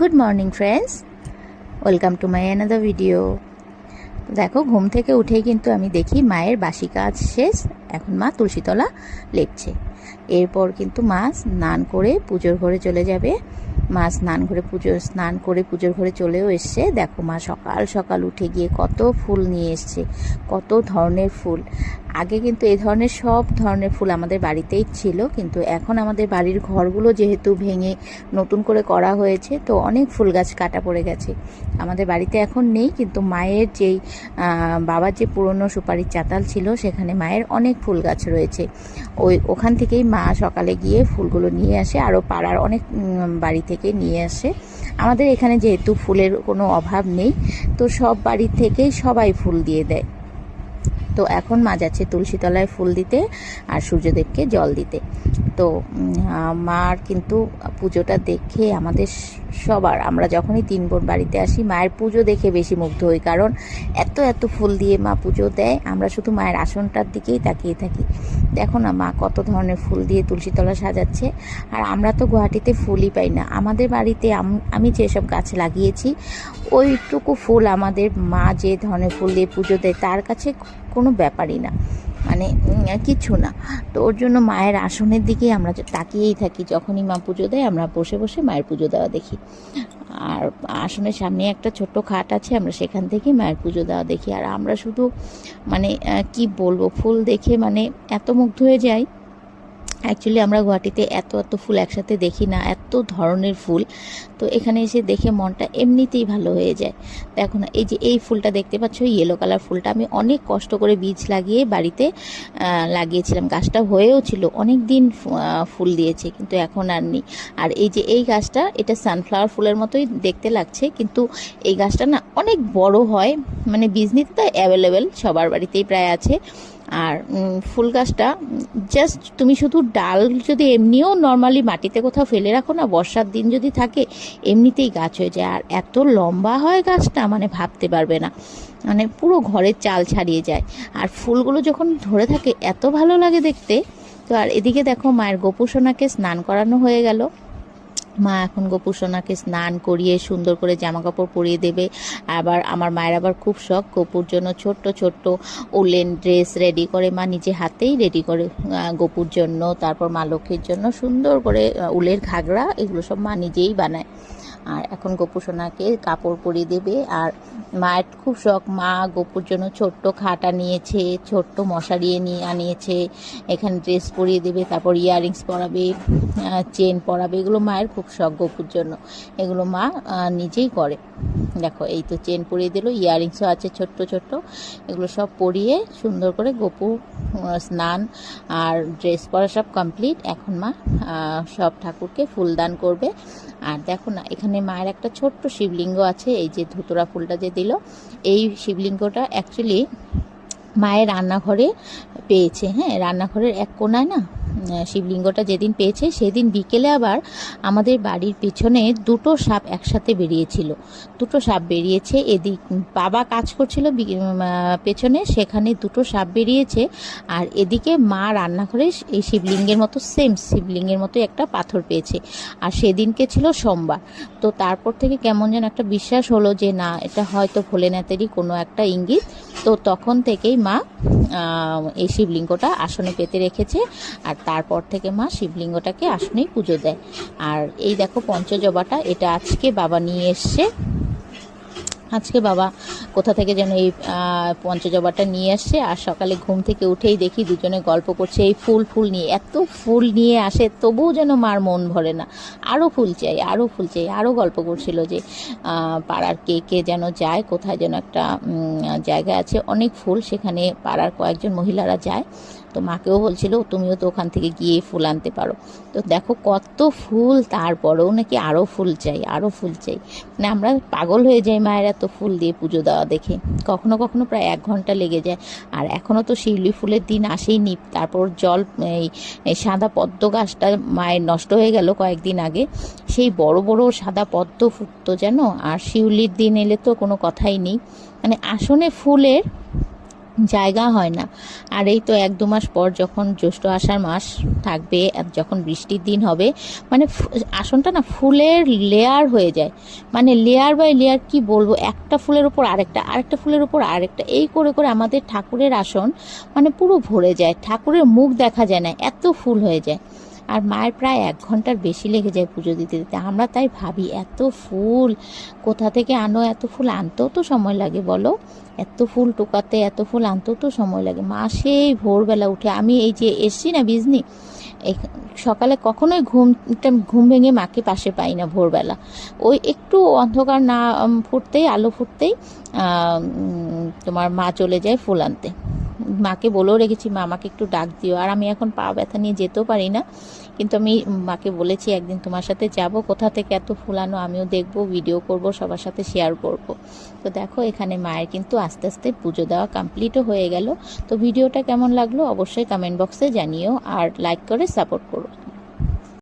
Good morning friends welcome to my another video দেখো, ঘুম থেকে উঠেই কিন্তু আমি দেখি মায়ের বাসি কাজ শেষ, এখন মা তুলসীতলা লেপছে। এরপর কিন্তু মা স্নান করে পুজোর ঘরে চলে যাবে। মা স্নান করে পুজো, স্নান করে পুজোর ঘরে চলেও এসছে। দেখো মা সকাল সকাল উঠে গিয়ে কত ফুল নিয়ে এসছে, কত ধরনের ফুল। আগে কিন্তু এই ধরনের সব ধরনের ফুল আমাদের বাড়িতেই ছিল, কিন্তু এখন আমাদের বাড়ির ঘরগুলো যেহেতু ভেঙে নতুন করে করা হয়েছে, তো অনেক ফুল গাছ কাটা পড়ে গেছে। আমাদের বাড়িতে এখন নেই, কিন্তু মায়ের যেই বাবার যে পুরনো সুপারির চাতাল ছিল, সেখানে মায়ের অনেক ফুল গাছ রয়েছে। ওই, ওখান থেকেই মা সকালে গিয়ে ফুলগুলো নিয়ে আসে, আরও পাড়ার অনেক বাড়ি থেকে নিয়ে আসে। আমাদের এখানে যেহেতু ফুলের কোনো অভাব নেই, তো সব বাড়ি থেকেই সবাই ফুল দিয়ে দেয়। তো এখন মা যাচ্ছে তুলসীতলায় ফুল দিতে আর সূর্যদেবকে জল দিতে। তো মার কিন্তু পুজোটা দেখে আমাদের সবার। আমরা যখনই তিন বোন বাড়িতে আসি, মায়ের পুজো দেখে বেশি মুগ্ধ হই, কারণ এত এত ফুল দিয়ে মা পুজো দেয়, আমরা শুধু মায়ের আসনটার দিকেই তাকিয়ে থাকি। দেখো না মা কত ধরনের ফুল দিয়ে তুলসীতলা সাজাচ্ছে, আর আমরা তো গুয়াহাটিতে ফুলই পাই না। আমাদের বাড়িতে আম- আমি যেসব গাছ লাগিয়েছি, ওইটুকু ফুল আমাদের মা যে ধরনের ফুল দিয়ে পুজো দেয়, তার কাছে কোনো ব্যাপারই না। মানে কিছু না। তো ওর জন্য মায়ের আসনের দিকে আমরা তাকিয়েই থাকি। যখনই মা পুজো দেয়, আমরা বসে বসে মায়ের পুজো দেওয়া দেখি। আর আসনের সামনে একটা ছোট্ট খাট আছে, আমরা সেখান থেকে মায়ের পুজো দেওয়া দেখি। আর আমরা শুধু মানে কি বলব, ফুল দেখে মানে এত মুগ্ধ হয়ে যাই অ্যাকচুয়ালি আমরা গুয়াহাটিতে এত এত ফুল একসাথে দেখি না, এত ধরনের ফুল। তো এখানে এসে দেখে মনটা এমনিতেই ভালো হয়ে যায়। দেখো না এই যে এই ফুলটা দেখতে পাচ্ছ ইয়েলো কালার ফুলটা, আমি অনেক কষ্ট করে বীজ লাগিয়ে বাড়িতে লাগিয়েছিলাম। গাছটা হয়েও ছিল অনেক দিন ফুল দিয়েছে, কিন্তু এখন আর নেই। আর এই যে এই গাছটা, এটা সানফ্লাওয়ার ফুলের মতোই দেখতে লাগছে, কিন্তু এই গাছটা না অনেক বড় হয় মানে বীজ নিতে তো অ্যাভেলেবেল সবার বাড়িতেই প্রায় আছে। আর ফুল গাছটা জাস্ট তুমি শুধু ডাল যদি এমনিও নর্মালি মাটিতে কোথাও ফেলে রাখো না, বর্ষার দিন যদি থাকে, এমনিতেই গাছ হয়ে যায়। আর এত লম্বা হয় গাছটা মানে ভাবতে পারবে না। মানে পুরো ঘরের চাল ছাড়িয়ে যায়। আর ফুলগুলো যখন ধরে থাকে, এত ভালো লাগে দেখতে। তো আর এদিকে দেখো মায়ের গোপুসোনাকে স্নান করানো হয়ে গেল। মা এখন গোপুসোনাকে স্নান করিয়ে সুন্দর করে জামা কাপড় পরিয়ে দেবে। আবার আমার মায়ের আবার খুব শখ, গোপুর জন্য ছোট্ট ছোট্ট উলেন ড্রেস রেডি করে মা নিজে হাতেই রেডি করে গপুর জন্য, তারপর মা লক্ষ্মীর জন্য সুন্দর করে উলের ঘাগরা, এগুলো সব মা নিজেই বানায়। আর এখন গোপু সোনাকে কাপড় পরিয়ে দেবে। আর মায়ের খুব শখ, মা গোপুর জন্য ছোট্ট খাটা নিয়েছে, ছোট্ট মশারি নিয়ে আনিয়েছে। এখানে ড্রেস পরিয়ে দেবে, তারপর ইয়াররিংস পরাবে চেন পরাবে। এগুলো মায়ের খুব শখ গোপুর জন্য। এগুলো মা নিজেই করে। দেখো, এই তো চেন পরিয়ে দিল, ইয়াররিংসও আছে ছোট্ট ছোট্ট। এগুলো সব পরিয়ে সুন্দর করে গোপু স্নান আর ড্রেস পরা সব কমপ্লিট। এখন মা সব ঠাকুরকে ফুলদান করবে। আর দেখো না, এখানে মায়ের একটা ছোট্ট শিবলিঙ্গ আছে, এই যে ধুতরা ফুলটা যে দিল, এই শিবলিঙ্গটা অ্যাকচুয়ালি মায়ের রান্নাঘরে পেয়েছে হ্যাঁ রান্নাঘরের এক কোনায় না শিবলিঙ্গটা যেদিন পেয়েছে, সেদিন বিকেলে আবার আমাদের বাড়ির পেছনে দুটো সাপ একসাথে বেরিয়েছিল। দুটো সাপ বেরিয়েছে, এদিক বাবা কাজ করছিল পেছনে, সেখানে দুটো সাপ বেরিয়েছে আর এদিকে মা রান্নাঘরে এই শিবলিঙ্গের মতো সেম শিবলিঙ্গের মতো একটা পাথর পেয়েছে। আর সেদিনকে ছিল সোমবার। তো তারপর থেকে কেমন যেন একটা বিশ্বাস হলো যে না, এটা হয়তো ভোলেনাথেরই কোনো একটা ইঙ্গিত। তো তখন থেকেই মা এই শিবলিঙ্গটা আসনে পেতে রেখেছে, আর তারপর থেকে মা শিবলিঙ্গটাকে আসনেই পুজো দেয়। আর এই দেখো পঞ্চজবাটা, এটা আজকে বাবা নিয়ে এসছে। আজকে বাবা কোথা থেকে যেন এই পঞ্চজবাটা নিয়ে আসছে আর সকালে ঘুম থেকে উঠেই দেখি দুজনে গল্প করছে এই ফুল ফুল নিয়ে। এত ফুল নিয়ে আসে, তবুও যেন মার মন ভরে না। আরও ফুল চাই আরও ফুল চাই আরও গল্প করছিল যে পাড়ার কে কে যেন যায়, কোথায় যেন একটা জায়গা আছে। অনেক ফুল সেখানে পাড়ার কয়েকজন মহিলারা যায়। তো মাকেও বলছিল, তুমিও তো ওখান থেকে গিয়ে ফুল আনতে পারো। তো দেখো কত ফুল, তারপরেও নাকি আরও ফুল চাই আরও ফুল চাই। মানে আমরা পাগল হয়ে যাই মায়ের এত ফুল দিয়ে পুজো দেওয়া দেখে। কখনো কখনো প্রায় এক ঘণ্টা লেগে যায়। আর এখনও তো শিউলি ফুলের দিন আসেইনি। তারপর জল এই সাদা পদ্ম গাছটা মায়ের নষ্ট হয়ে গেল কয়েকদিন আগে। সেই বড় বড় সাদা পদ্ম ফুটতো যেন, আর শিউলির দিন এলে তো কোনো কথাই নেই। মানে আসনে ফুলের জায়গা হয় না। আর এই তো এক দু মাস পর যখন জ্যৈষ্ঠ আষাঢ় মাস থাকবে যখন বৃষ্টির দিন হবে মানে আসনটা না ফুলের লেয়ার হয়ে যায়। মানে লেয়ার বাই লেয়ার কি বলব? একটা ফুলের উপর আরেকটা আরেকটা ফুলের উপর আরেকটা। এই করে করে আমাদের ঠাকুরের আসন মানে পুরো ভরে যায়। ঠাকুরের মুখ দেখা যায় না, এত ফুল হয়ে যায়। আর মায়ের প্রায় এক ঘণ্টার বেশি লেগে যায় পুজো দিতে দিতে। আমরা তাই ভাবি, এত ফুল, কোথা থেকে আনো, এত ফুল আনতেও তো সময় লাগে বলো? এত ফুল টোকাতে এত ফুল আনতেও তো সময় লাগে। মা সেই ভোরবেলা উঠে, আমি এই যে এসছি না বিজনি সকালে কখনোই ঘুম ঘুম ভেঙে মাকে পাশে পাই না ভোরবেলা। ওই একটু অন্ধকার না ফুটতেই, আলো ফুটতেই তোমার মা চলে যায় ফুল আনতে। মাকে বলেও রেখেছি, মা, আমাকে একটু ডাক দিও। আর আমি এখন পা ব্যথা নিয়ে যেতেও পারি না। কিন্তু আমি মাকে বলেছি, একদিন তোমার সাথে যাব। কোথা থেকে এত ফুলানো আমিও দেখব, ভিডিও করব, সবার সাথে শেয়ার করব। তো দেখো, এখানে মায়ের কিন্তু আস্তে আস্তে পুজো দেওয়া কমপ্লিটও হয়ে গেল। তো ভিডিওটা কেমন লাগল অবশ্যই কমেন্ট বক্সে জানিও। আর লাইক করে সাপোর্ট করো।